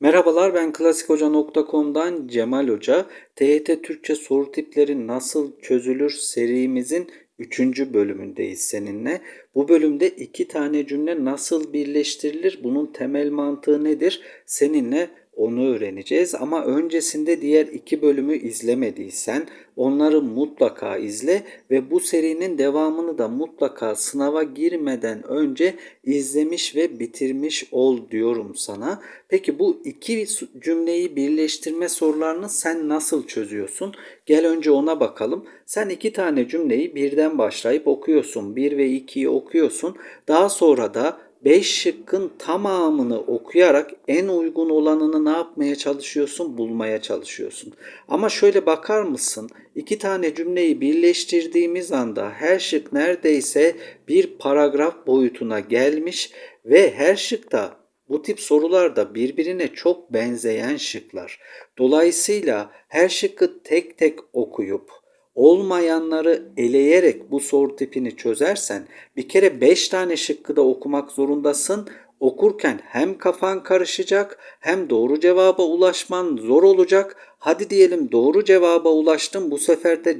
Merhabalar ben klasikhoca.com'dan Cemal Hoca. TYT Türkçe soru tipleri nasıl çözülür serimizin 3. bölümündeyiz seninle. Bu bölümde iki tane cümle nasıl birleştirilir? Bunun temel mantığı nedir? Seninle onu öğreneceğiz ama öncesinde diğer iki bölümü izlemediysen onları mutlaka izle ve bu serinin devamını da mutlaka sınava girmeden önce izlemiş ve bitirmiş ol diyorum sana. Peki bu iki cümleyi birleştirme sorularını sen nasıl çözüyorsun? Gel önce ona bakalım. Sen iki tane cümleyi birden başlayıp okuyorsun. Bir ve ikiyi okuyorsun. Daha sonra da 5 şıkkın tamamını okuyarak en uygun olanını ne yapmaya çalışıyorsun? Bulmaya çalışıyorsun. Ama şöyle bakar mısın? İki tane cümleyi birleştirdiğimiz anda her şık neredeyse bir paragraf boyutuna gelmiş ve her şıkta bu tip sorularda birbirine çok benzeyen şıklar. Dolayısıyla her şıkkı tek tek okuyup olmayanları eleyerek bu soru tipini çözersen bir kere 5 tane şıkkı da okumak zorundasın. Okurken hem kafan karışacak hem doğru cevaba ulaşman zor olacak. Hadi diyelim doğru cevaba ulaştın bu sefer de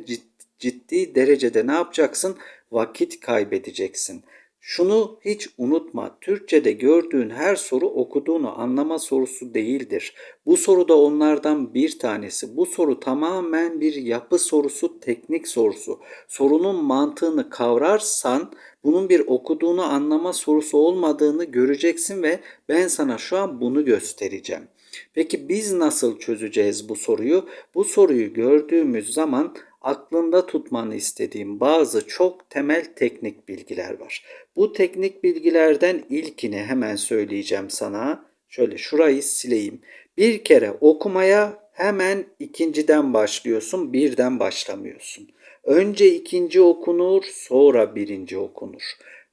ciddi derecede ne yapacaksın? Vakit kaybedeceksin. Şunu hiç unutma. Türkçede gördüğün her soru okuduğunu anlama sorusu değildir. Bu soru da onlardan bir tanesi. Bu soru tamamen bir yapı sorusu, teknik sorusu. Sorunun mantığını kavrarsan bunun bir okuduğunu anlama sorusu olmadığını göreceksin ve ben sana şu an bunu göstereceğim. Peki biz nasıl çözeceğiz bu soruyu? Bu soruyu gördüğümüz zaman aklında tutmanı istediğim bazı çok temel teknik bilgiler var. Bu teknik bilgilerden ilkini hemen söyleyeceğim sana. Şöyle şurayı sileyim. Bir kere okumaya hemen ikinciden başlıyorsun, birden başlamıyorsun. Önce ikinci okunur, sonra birinci okunur.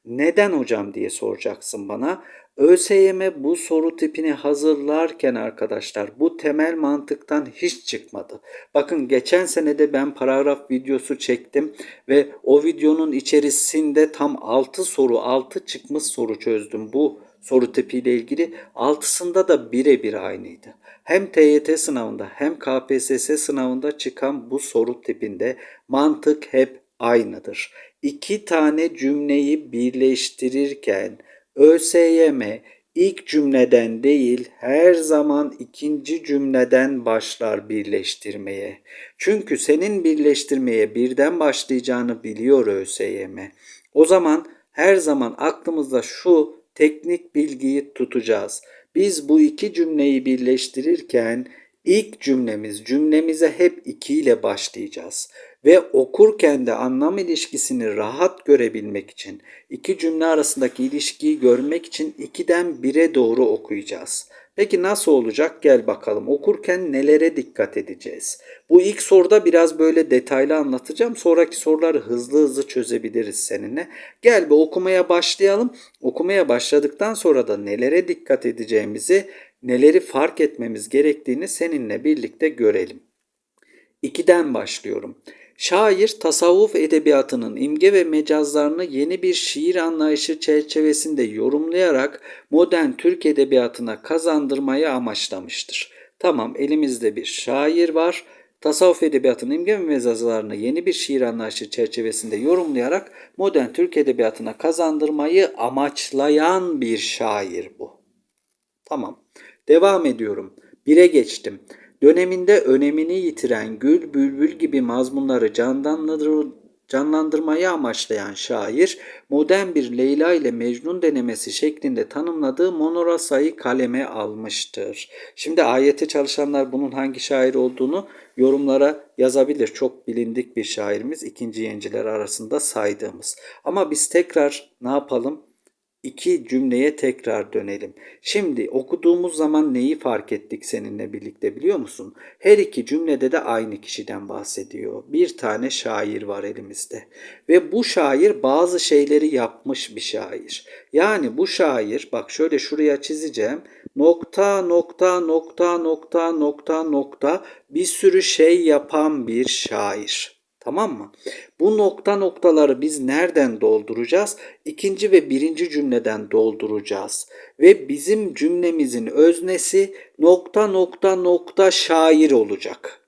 Neden hocam diye soracaksın bana. ÖSYM bu soru tipini hazırlarken arkadaşlar bu temel mantıktan hiç çıkmadı. Bakın geçen senede ben paragraf videosu çektim ve o videonun içerisinde tam 6 soru 6 çıkmış soru çözdüm bu soru tipiyle ilgili. Altısında da birebir aynıydı. Hem TYT sınavında hem KPSS sınavında çıkan bu soru tipinde mantık hep aynıdır. İki tane cümleyi birleştirirken ÖSYM ilk cümleden değil her zaman ikinci cümleden başlar birleştirmeye. Çünkü senin birleştirmeye birden başlayacağını biliyor ÖSYM. O zaman her zaman aklımızda şu teknik bilgiyi tutacağız. Biz bu iki cümleyi birleştirirken ilk cümlemiz cümlemize hep iki ile başlayacağız ve okurken de anlam ilişkisini rahat görebilmek için, iki cümle arasındaki ilişkiyi görmek için ikiden bire doğru okuyacağız. Peki nasıl olacak? Gel bakalım. Okurken nelere dikkat edeceğiz? Bu ilk soruda biraz böyle detaylı anlatacağım. Sonraki soruları hızlı hızlı çözebiliriz seninle. Gel bir okumaya başlayalım. Okumaya başladıktan sonra da nelere dikkat edeceğimizi, neleri fark etmemiz gerektiğini seninle birlikte görelim. 2'den başlıyorum. Şair tasavvuf edebiyatının imge ve mecazlarını yeni bir şiir anlayışı çerçevesinde yorumlayarak modern Türk edebiyatına kazandırmayı amaçlamıştır. Tamam elimizde bir şair var. Tasavvuf edebiyatının imge ve mecazlarını yeni bir şiir anlayışı çerçevesinde yorumlayarak modern Türk edebiyatına kazandırmayı amaçlayan bir şair bu. Tamam. Devam ediyorum. Bire geçtim döneminde önemini yitiren Gül, Bülbül gibi mazmunları canlandırmayı amaçlayan şair, modern bir Leyla ile Mecnun denemesi şeklinde tanımladığı monorasayı kaleme almıştır. Şimdi ayeti çalışanlar bunun hangi şair olduğunu yorumlara yazabilir. Çok bilindik bir şairimiz, ikinci yenciler arasında saydığımız. Ama biz tekrar ne yapalım? İki cümleye tekrar dönelim. Şimdi okuduğumuz zaman neyi fark ettik seninle birlikte biliyor musun? Her iki cümlede de aynı kişiden bahsediyor. Bir tane şair var elimizde. Ve bu şair bazı şeyleri yapmış bir şair. Yani bu şair bak şöyle şuraya çizeceğim. Nokta nokta nokta nokta nokta nokta bir sürü şey yapan bir şair. Tamam mı? Bu nokta noktaları biz nereden dolduracağız? İkinci ve birinci cümleden dolduracağız. Ve bizim cümlemizin öznesi nokta nokta nokta şair olacak.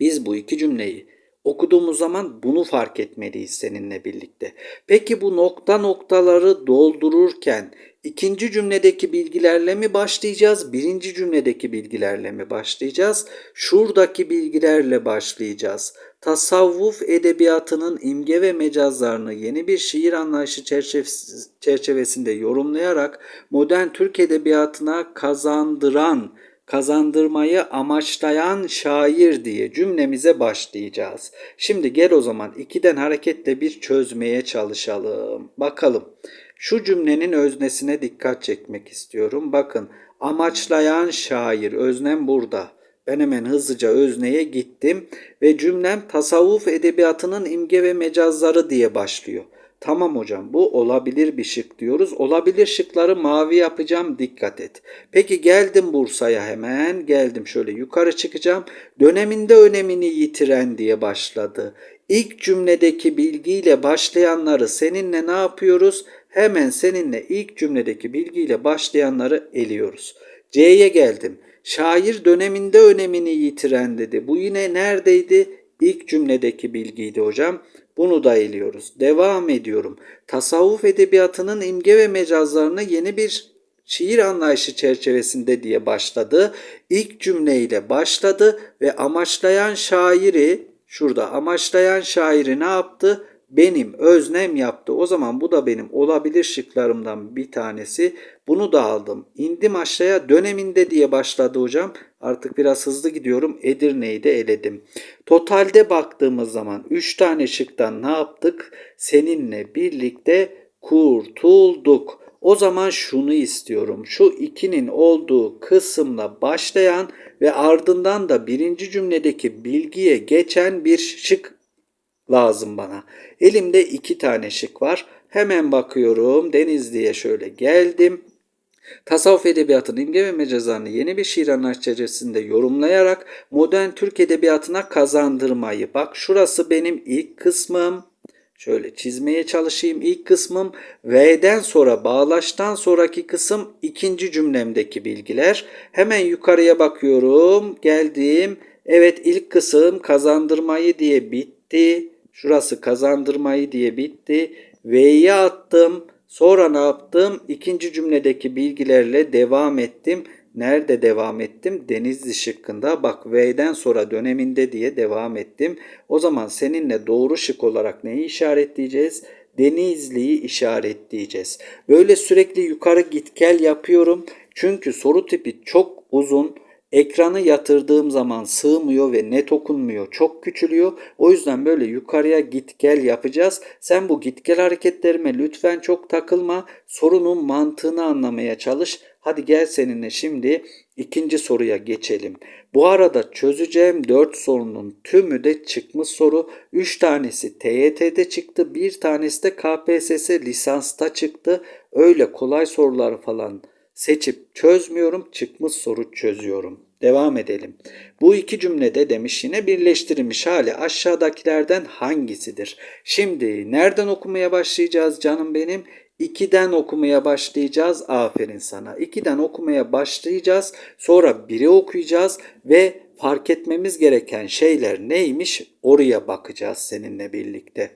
Biz bu iki cümleyi okuduğumuz zaman bunu fark etmeliyiz seninle birlikte. Peki bu nokta noktaları doldururken ikinci cümledeki bilgilerle mi başlayacağız? Birinci cümledeki bilgilerle mi başlayacağız? Şuradaki bilgilerle başlayacağız. Tasavvuf edebiyatının imge ve mecazlarını yeni bir şiir anlayışı çerçevesinde yorumlayarak modern Türk edebiyatına kazandıran kazandırmayı amaçlayan şair diye cümlemize başlayacağız. Şimdi gel o zaman ikiden hareketle bir çözmeye çalışalım. Bakalım. Şu cümlenin öznesine dikkat çekmek istiyorum. Bakın amaçlayan şair öznem burada. Ben hemen hızlıca özneye gittim ve cümlem tasavvuf edebiyatının imge ve mecazları diye başlıyor. Tamam hocam bu olabilir bir şık diyoruz. Olabilir şıkları mavi yapacağım dikkat et. Peki geldim Bursa'ya hemen geldim şöyle yukarı çıkacağım. Döneminde önemini yitiren diye başladı. İlk cümledeki bilgiyle başlayanları seninle ne yapıyoruz? Hemen seninle ilk cümledeki bilgiyle başlayanları eliyoruz. C'ye geldim. Şair döneminde önemini yitiren dedi. Bu yine neredeydi? İlk cümledeki bilgiydi hocam. Bunu da eliyoruz. Devam ediyorum. Tasavvuf edebiyatının imge ve mecazlarını yeni bir şiir anlayışı çerçevesinde diye başladı. İlk cümleyle başladı ve amaçlayan şairi şurada amaçlayan şairi ne yaptı? Benim öznem yaptı. O zaman bu da benim olabilir şıklarımdan bir tanesi. Bunu da aldım. İndim aşağıya döneminde diye başladı hocam. Artık biraz hızlı gidiyorum. Edirne'yi de eledim. Totalde baktığımız zaman 3 tane şıktan ne yaptık? Seninle birlikte kurtulduk. O zaman şunu istiyorum. Şu ikinin olduğu kısımla başlayan ve ardından da birinci cümledeki bilgiye geçen bir şık lazım bana. Elimde iki tane şık var. Hemen bakıyorum. Denizli'ye şöyle geldim. Tasavvuf edebiyatının imge ve mecazlarını yeni bir şiir anlayışçesinde yorumlayarak modern Türk edebiyatına kazandırmayı. Bak şurası benim ilk kısmım. Şöyle çizmeye çalışayım. İlk kısmım V'den sonra bağlaştan sonraki kısım ikinci cümlemdeki bilgiler. Hemen yukarıya bakıyorum. Geldim. Evet ilk kısım kazandırmayı diye bitti. Şurası kazandırmayı diye bitti. V'yi attım. Sonra ne yaptım? İkinci cümledeki bilgilerle devam ettim. Nerede devam ettim? Denizli şıkkında. Bak V'den sonra döneminde diye devam ettim. O zaman seninle doğru şık olarak neyi işaretleyeceğiz? Denizli'yi işaretleyeceğiz. Böyle sürekli yukarı git gel yapıyorum. Çünkü soru tipi çok uzun Ekranı yatırdığım zaman sığmıyor ve net okunmuyor. Çok küçülüyor. O yüzden böyle yukarıya git gel yapacağız. Sen bu git gel hareketlerime lütfen çok takılma. Sorunun mantığını anlamaya çalış. Hadi gel seninle şimdi ikinci soruya geçelim. Bu arada çözeceğim 4 sorunun tümü de çıkmış soru. 3 tanesi TYT'de çıktı. Bir tanesi de KPSS lisansta çıktı. Öyle kolay sorular falan seçip çözmüyorum, çıkmış soru çözüyorum. Devam edelim. Bu iki cümlede demiş yine birleştirilmiş hali aşağıdakilerden hangisidir? Şimdi nereden okumaya başlayacağız canım benim? 2'den okumaya başlayacağız. Aferin sana. 2'den okumaya başlayacağız. Sonra 1'i okuyacağız ve fark etmemiz gereken şeyler neymiş? Oraya bakacağız seninle birlikte.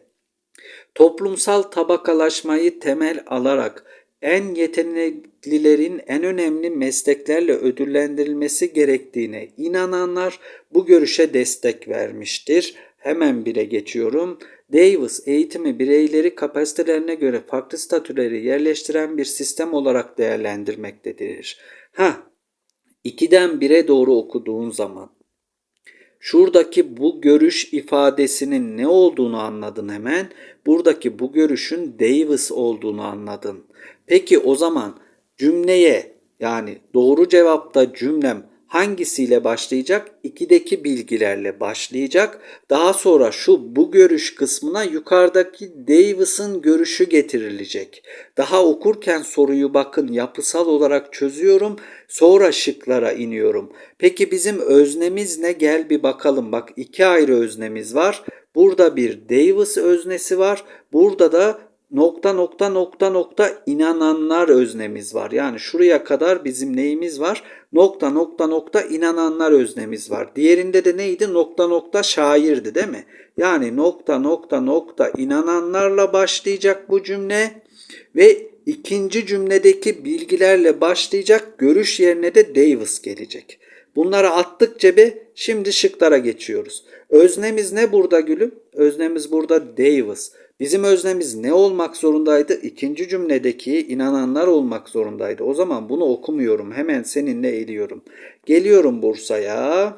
Toplumsal tabakalaşmayı temel alarak en yeteneklilerin en önemli mesleklerle ödüllendirilmesi gerektiğine inananlar bu görüşe destek vermiştir. Hemen bire geçiyorum. Davis eğitimi bireyleri kapasitelerine göre farklı statüleri yerleştiren bir sistem olarak değerlendirmektedir. Ha, 2'den 1'e doğru okuduğun zaman Şuradaki bu görüş ifadesinin ne olduğunu anladın hemen. Buradaki bu görüşün Davis olduğunu anladın. Peki o zaman cümleye yani doğru cevapta cümlem hangisiyle başlayacak? 2'deki bilgilerle başlayacak. Daha sonra şu bu görüş kısmına yukarıdaki Davis'ın görüşü getirilecek. Daha okurken soruyu bakın yapısal olarak çözüyorum. Sonra şıklara iniyorum. Peki bizim öznemiz ne? Gel bir bakalım. Bak iki ayrı öznemiz var. Burada bir Davis öznesi var. Burada da nokta nokta nokta nokta inananlar öznemiz var. Yani şuraya kadar bizim neyimiz var? Nokta nokta nokta inananlar öznemiz var. Diğerinde de neydi? Nokta nokta şairdi değil mi? Yani nokta nokta nokta inananlarla başlayacak bu cümle ve ikinci cümledeki bilgilerle başlayacak görüş yerine de Davis gelecek. Bunları attık cebe şimdi şıklara geçiyoruz. Öznemiz ne burada gülüm? Öznemiz burada Davis. Bizim öznemiz ne olmak zorundaydı? İkinci cümledeki inananlar olmak zorundaydı. O zaman bunu okumuyorum. Hemen seninle ediyorum. Geliyorum Bursa'ya.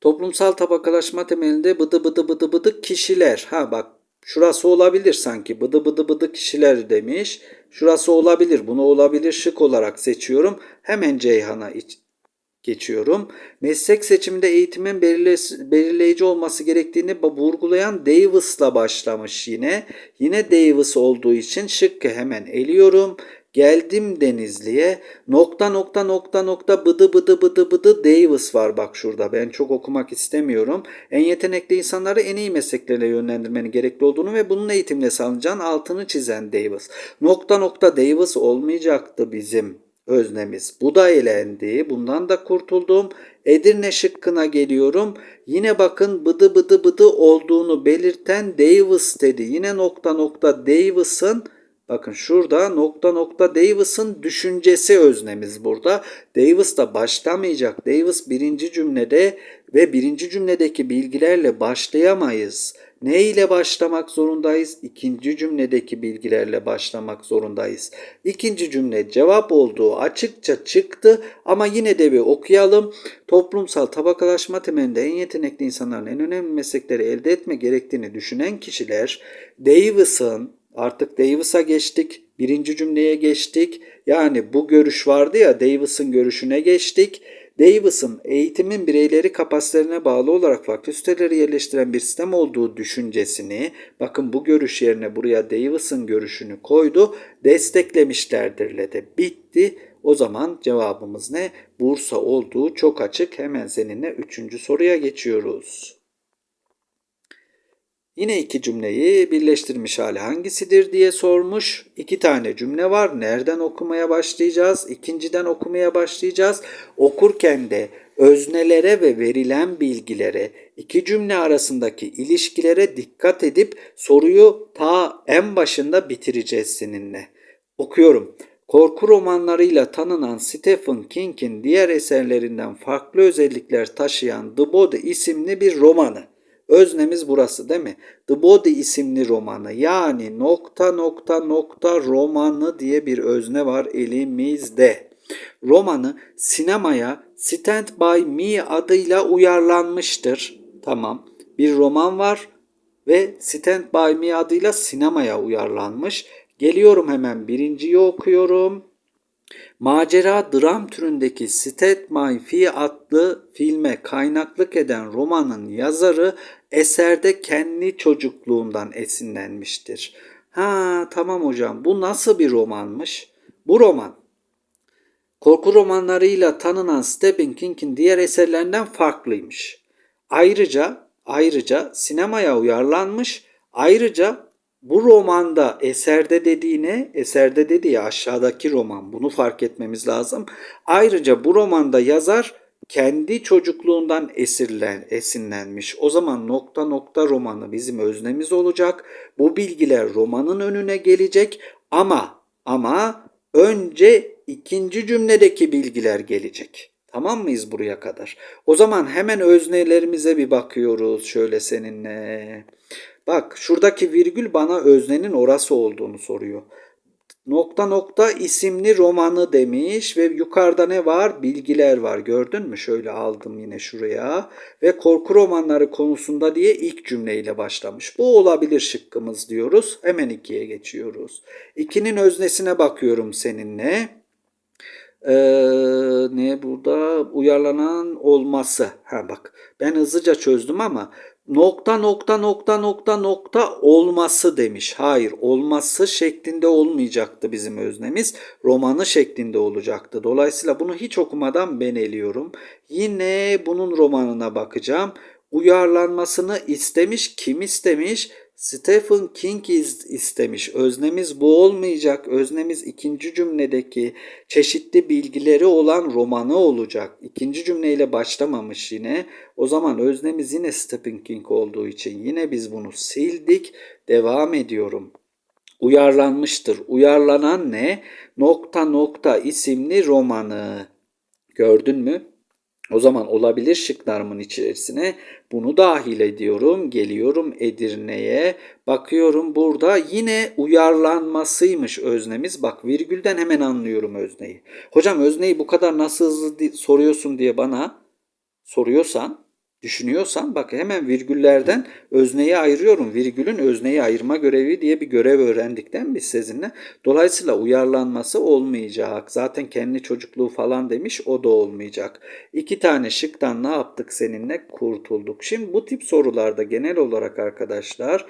Toplumsal tabakalaşma temelinde bıdı bıdı bıdı bıdı kişiler. Ha bak şurası olabilir sanki. Bıdı bıdı bıdı kişiler demiş. Şurası olabilir. Bunu olabilir şık olarak seçiyorum. Hemen Ceyhan'a geçiyorum. Meslek seçiminde eğitimin belirle- belirleyici olması gerektiğini vurgulayan Davis'la başlamış yine. Yine Davis olduğu için şıkkı hemen eliyorum. Geldim Denizli'ye. Nokta nokta nokta nokta bıdı bıdı bıdı bıdı Davis var bak şurada. Ben çok okumak istemiyorum. En yetenekli insanları en iyi mesleklerle yönlendirmenin gerekli olduğunu ve bunun eğitimle sağlanacağın altını çizen Davis. Nokta nokta Davis olmayacaktı bizim öznemiz. Bu da elendi. Bundan da kurtuldum. Edirne şıkkına geliyorum. Yine bakın bıdı bıdı bıdı olduğunu belirten Davis dedi. Yine nokta nokta Davis'ın Bakın şurada nokta nokta Davis'ın düşüncesi öznemiz burada. Davis da başlamayacak. Davis birinci cümlede ve birinci cümledeki bilgilerle başlayamayız. Ne ile başlamak zorundayız? İkinci cümledeki bilgilerle başlamak zorundayız. İkinci cümle cevap olduğu açıkça çıktı ama yine de bir okuyalım. Toplumsal tabakalaşma temelinde en yetenekli insanların en önemli meslekleri elde etme gerektiğini düşünen kişiler Davis'ın Artık Davis'a geçtik. Birinci cümleye geçtik. Yani bu görüş vardı ya Davis'ın görüşüne geçtik. Davis'ın eğitimin bireyleri kapasitelerine bağlı olarak fakülteleri yerleştiren bir sistem olduğu düşüncesini bakın bu görüş yerine buraya Davis'ın görüşünü koydu. Desteklemişlerdir de bitti. O zaman cevabımız ne? Bursa olduğu çok açık. Hemen seninle üçüncü soruya geçiyoruz. Yine iki cümleyi birleştirmiş hali hangisidir diye sormuş. İki tane cümle var. Nereden okumaya başlayacağız? İkinciden okumaya başlayacağız. Okurken de öznelere ve verilen bilgilere, iki cümle arasındaki ilişkilere dikkat edip soruyu ta en başında bitireceğiz seninle. Okuyorum. Korku romanlarıyla tanınan Stephen King'in diğer eserlerinden farklı özellikler taşıyan The Body isimli bir romanı. Öznemiz burası değil mi? The Body isimli romanı yani nokta nokta nokta romanı diye bir özne var elimizde. Romanı sinemaya Stand By Me adıyla uyarlanmıştır. Tamam. Bir roman var ve Stand By Me adıyla sinemaya uyarlanmış. Geliyorum hemen birinciyi okuyorum. Macera dram türündeki My Fee adlı filme kaynaklık eden romanın yazarı eserde kendi çocukluğundan esinlenmiştir. Ha tamam hocam bu nasıl bir romanmış? Bu roman korku romanlarıyla tanınan Stephen King'in diğer eserlerinden farklıymış. Ayrıca ayrıca sinemaya uyarlanmış. Ayrıca bu romanda eserde dediğine, eserde dediği aşağıdaki roman bunu fark etmemiz lazım. Ayrıca bu romanda yazar kendi çocukluğundan esirlen, esinlenmiş. O zaman nokta nokta romanı bizim öznemiz olacak. Bu bilgiler romanın önüne gelecek ama ama önce ikinci cümledeki bilgiler gelecek. Tamam mıyız buraya kadar? O zaman hemen öznelerimize bir bakıyoruz şöyle seninle. Bak şuradaki virgül bana öznenin orası olduğunu soruyor. Nokta nokta isimli romanı demiş ve yukarıda ne var? Bilgiler var. Gördün mü? Şöyle aldım yine şuraya. Ve korku romanları konusunda diye ilk cümleyle başlamış. Bu olabilir şıkkımız diyoruz. Hemen ikiye geçiyoruz. İkinin öznesine bakıyorum seninle. Ee, ne burada uyarlanan olması. Ha bak ben hızlıca çözdüm ama nokta nokta nokta nokta nokta olması demiş. Hayır olması şeklinde olmayacaktı bizim öznemiz. Romanı şeklinde olacaktı. Dolayısıyla bunu hiç okumadan ben eliyorum. Yine bunun romanına bakacağım. uyarlanmasını istemiş. Kim istemiş? Stephen King is- istemiş. Öznemiz bu olmayacak. Öznemiz ikinci cümledeki çeşitli bilgileri olan romanı olacak. İkinci cümleyle başlamamış yine. O zaman öznemiz yine Stephen King olduğu için yine biz bunu sildik. Devam ediyorum uyarlanmıştır. Uyarlanan ne? Nokta nokta isimli romanı. Gördün mü? O zaman olabilir şıklarımın içerisine bunu dahil ediyorum. Geliyorum Edirne'ye. Bakıyorum burada yine uyarlanmasıymış öznemiz. Bak virgülden hemen anlıyorum özneyi. Hocam özneyi bu kadar nasıl hızlı soruyorsun diye bana soruyorsan, düşünüyorsan bak hemen virgüllerden özneyi ayırıyorum. Virgülün özneyi ayırma görevi diye bir görev öğrendikten biz sizinle. Dolayısıyla uyarlanması olmayacak. Zaten kendi çocukluğu falan demiş o da olmayacak. İki tane şıktan ne yaptık seninle? Kurtulduk. Şimdi bu tip sorularda genel olarak arkadaşlar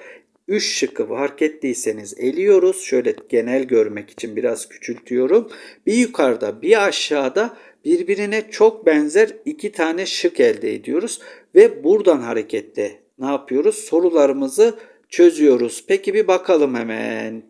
3 şıkkı fark ettiyseniz eliyoruz. Şöyle genel görmek için biraz küçültüyorum. Bir yukarıda bir aşağıda birbirine çok benzer iki tane şık elde ediyoruz. Ve buradan hareketle ne yapıyoruz? Sorularımızı çözüyoruz. Peki bir bakalım hemen.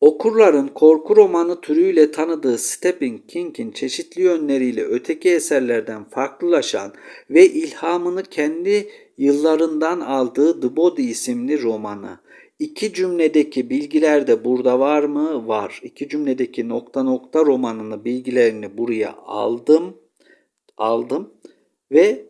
Okurların korku romanı türüyle tanıdığı Stephen King'in çeşitli yönleriyle öteki eserlerden farklılaşan ve ilhamını kendi yıllarından aldığı The Body isimli romanı. İki cümledeki bilgiler de burada var mı? Var. İki cümledeki nokta nokta romanını bilgilerini buraya aldım. Aldım ve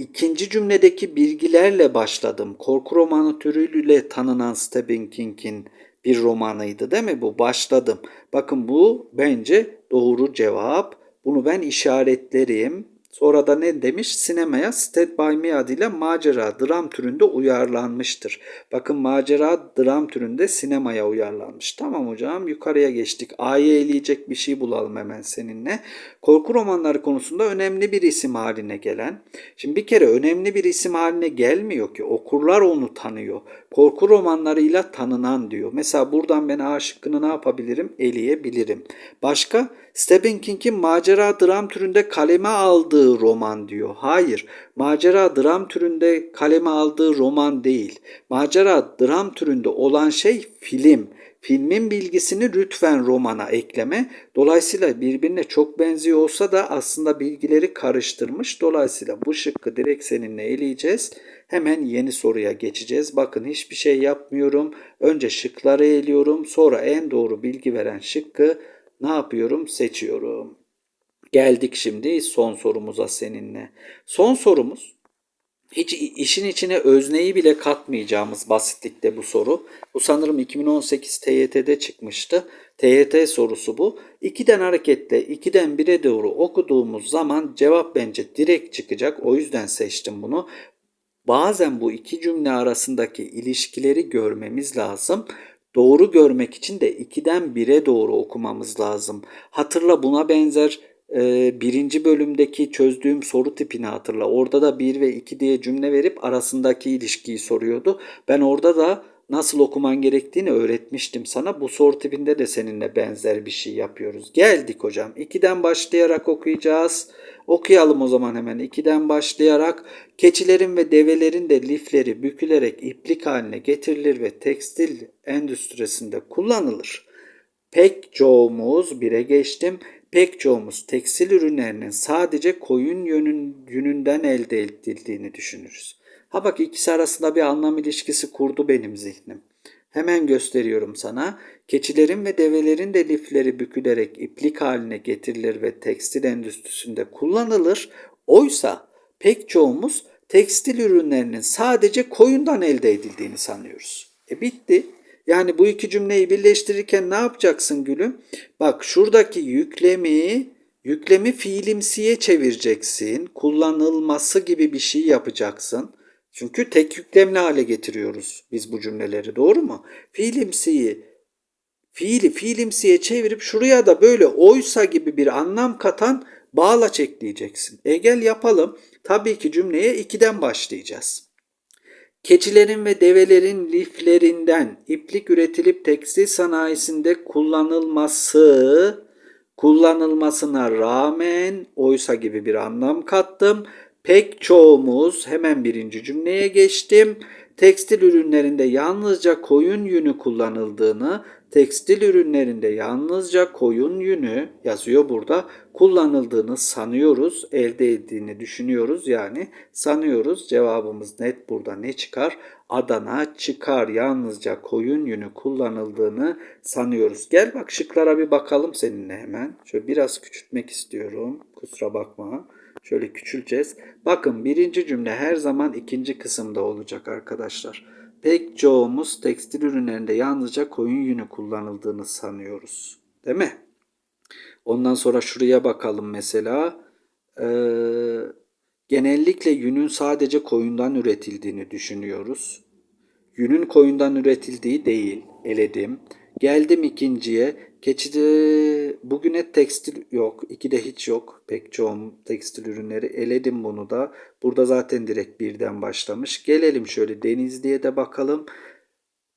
İkinci cümledeki bilgilerle başladım. Korku romanı türüyle tanınan Stephen King'in bir romanıydı değil mi bu? Başladım. Bakın bu bence doğru cevap. Bunu ben işaretlerim. Sonra da ne demiş? Sinemaya Stand By Me adıyla macera, dram türünde uyarlanmıştır. Bakın macera, dram türünde sinemaya uyarlanmış. Tamam hocam yukarıya geçtik. A'yı eleyecek bir şey bulalım hemen seninle. Korku romanları konusunda önemli bir isim haline gelen. Şimdi bir kere önemli bir isim haline gelmiyor ki. Okurlar onu tanıyor. Korku romanlarıyla tanınan diyor. Mesela buradan ben A şıkkını ne yapabilirim? Eleyebilirim. Başka? Stephen King'in macera dram türünde kaleme aldığı roman diyor. Hayır. Macera dram türünde kaleme aldığı roman değil. Macera dram türünde olan şey film. Filmin bilgisini lütfen romana ekleme. Dolayısıyla birbirine çok benziyor olsa da aslında bilgileri karıştırmış. Dolayısıyla bu şıkkı direkt seninle eleyeceğiz. Hemen yeni soruya geçeceğiz. Bakın hiçbir şey yapmıyorum. Önce şıkları eliyorum. Sonra en doğru bilgi veren şıkkı ne yapıyorum? Seçiyorum. Geldik şimdi son sorumuza seninle. Son sorumuz hiç işin içine özneyi bile katmayacağımız basitlikte bu soru. Bu sanırım 2018 TYT'de çıkmıştı. TYT sorusu bu. 2'den hareketle 2'den 1'e doğru okuduğumuz zaman cevap bence direkt çıkacak. O yüzden seçtim bunu. Bazen bu iki cümle arasındaki ilişkileri görmemiz lazım. Doğru görmek için de 2'den 1'e doğru okumamız lazım. Hatırla buna benzer e, birinci bölümdeki çözdüğüm soru tipini hatırla. Orada da 1 ve 2 diye cümle verip arasındaki ilişkiyi soruyordu. Ben orada da nasıl okuman gerektiğini öğretmiştim sana. Bu soru tipinde de seninle benzer bir şey yapıyoruz. Geldik hocam. 2'den başlayarak okuyacağız. Okuyalım o zaman hemen 2'den başlayarak. Keçilerin ve develerin de lifleri bükülerek iplik haline getirilir ve tekstil endüstrisinde kullanılır. Pek çoğumuz bire geçtim. Pek çoğumuz tekstil ürünlerinin sadece koyun yönün, yününden elde edildiğini düşünürüz. Ha bak ikisi arasında bir anlam ilişkisi kurdu benim zihnim. Hemen gösteriyorum sana. Keçilerin ve develerin de lifleri bükülerek iplik haline getirilir ve tekstil endüstrisinde kullanılır. Oysa pek çoğumuz tekstil ürünlerinin sadece koyundan elde edildiğini sanıyoruz. E bitti. Yani bu iki cümleyi birleştirirken ne yapacaksın gülüm? Bak şuradaki yüklemi yüklemi fiilimsiye çevireceksin. Kullanılması gibi bir şey yapacaksın. Çünkü tek yüklemli hale getiriyoruz biz bu cümleleri doğru mu? Fiilimsiyi fiili fiilimsiye çevirip şuraya da böyle oysa gibi bir anlam katan bağlaç ekleyeceksin. E gel yapalım. Tabii ki cümleye 2'den başlayacağız. Keçilerin ve develerin liflerinden iplik üretilip tekstil sanayisinde kullanılması kullanılmasına rağmen oysa gibi bir anlam kattım. Pek çoğumuz hemen birinci cümleye geçtim. Tekstil ürünlerinde yalnızca koyun yünü kullanıldığını, tekstil ürünlerinde yalnızca koyun yünü yazıyor burada kullanıldığını sanıyoruz, elde ettiğini düşünüyoruz yani sanıyoruz. Cevabımız net burada ne çıkar? Adana çıkar yalnızca koyun yünü kullanıldığını sanıyoruz. Gel bak şıklara bir bakalım seninle hemen. Şöyle biraz küçültmek istiyorum. Kusura bakma. Şöyle küçüleceğiz. Bakın birinci cümle her zaman ikinci kısımda olacak arkadaşlar. Pek çoğumuz tekstil ürünlerinde yalnızca koyun yünü kullanıldığını sanıyoruz. Değil mi? Ondan sonra şuraya bakalım mesela. Ee, genellikle yünün sadece koyundan üretildiğini düşünüyoruz. Yünün koyundan üretildiği değil. Eledim. Geldim ikinciye. Keçide bugüne tekstil yok. İkide hiç yok. Pek çoğum tekstil ürünleri. Eledim bunu da. Burada zaten direkt birden başlamış. Gelelim şöyle Denizli'ye de bakalım.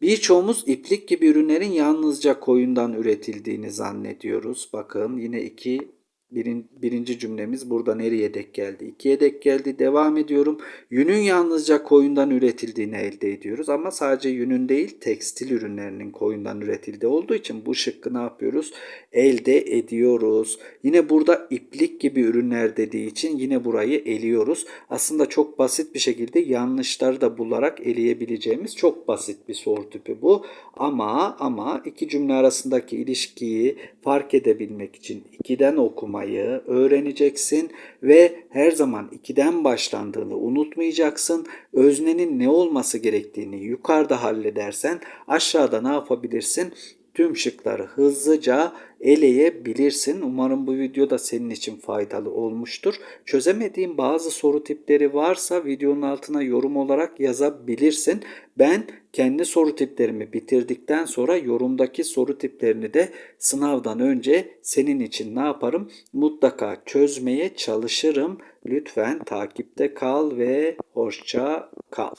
Birçoğumuz iplik gibi ürünlerin yalnızca koyundan üretildiğini zannediyoruz. Bakın yine iki birin, birinci cümlemiz burada nereye dek geldi? İkiye dek geldi. Devam ediyorum. Yünün yalnızca koyundan üretildiğini elde ediyoruz. Ama sadece yünün değil tekstil ürünlerinin koyundan üretildiği olduğu için bu şıkkı ne yapıyoruz? Elde ediyoruz. Yine burada iplik gibi ürünler dediği için yine burayı eliyoruz. Aslında çok basit bir şekilde yanlışları da bularak eleyebileceğimiz çok basit bir soru tipi bu. Ama ama iki cümle arasındaki ilişkiyi fark edebilmek için ikiden okumayı öğreneceksin ve her zaman ikiden başlandığını unutmayacaksın. Öznenin ne olması gerektiğini yukarıda halledersen aşağıda ne yapabilirsin? Tüm şıkları hızlıca eleyebilirsin. Umarım bu video da senin için faydalı olmuştur. Çözemediğin bazı soru tipleri varsa videonun altına yorum olarak yazabilirsin. Ben kendi soru tiplerimi bitirdikten sonra yorumdaki soru tiplerini de sınavdan önce senin için ne yaparım? Mutlaka çözmeye çalışırım. Lütfen takipte kal ve hoşça kal.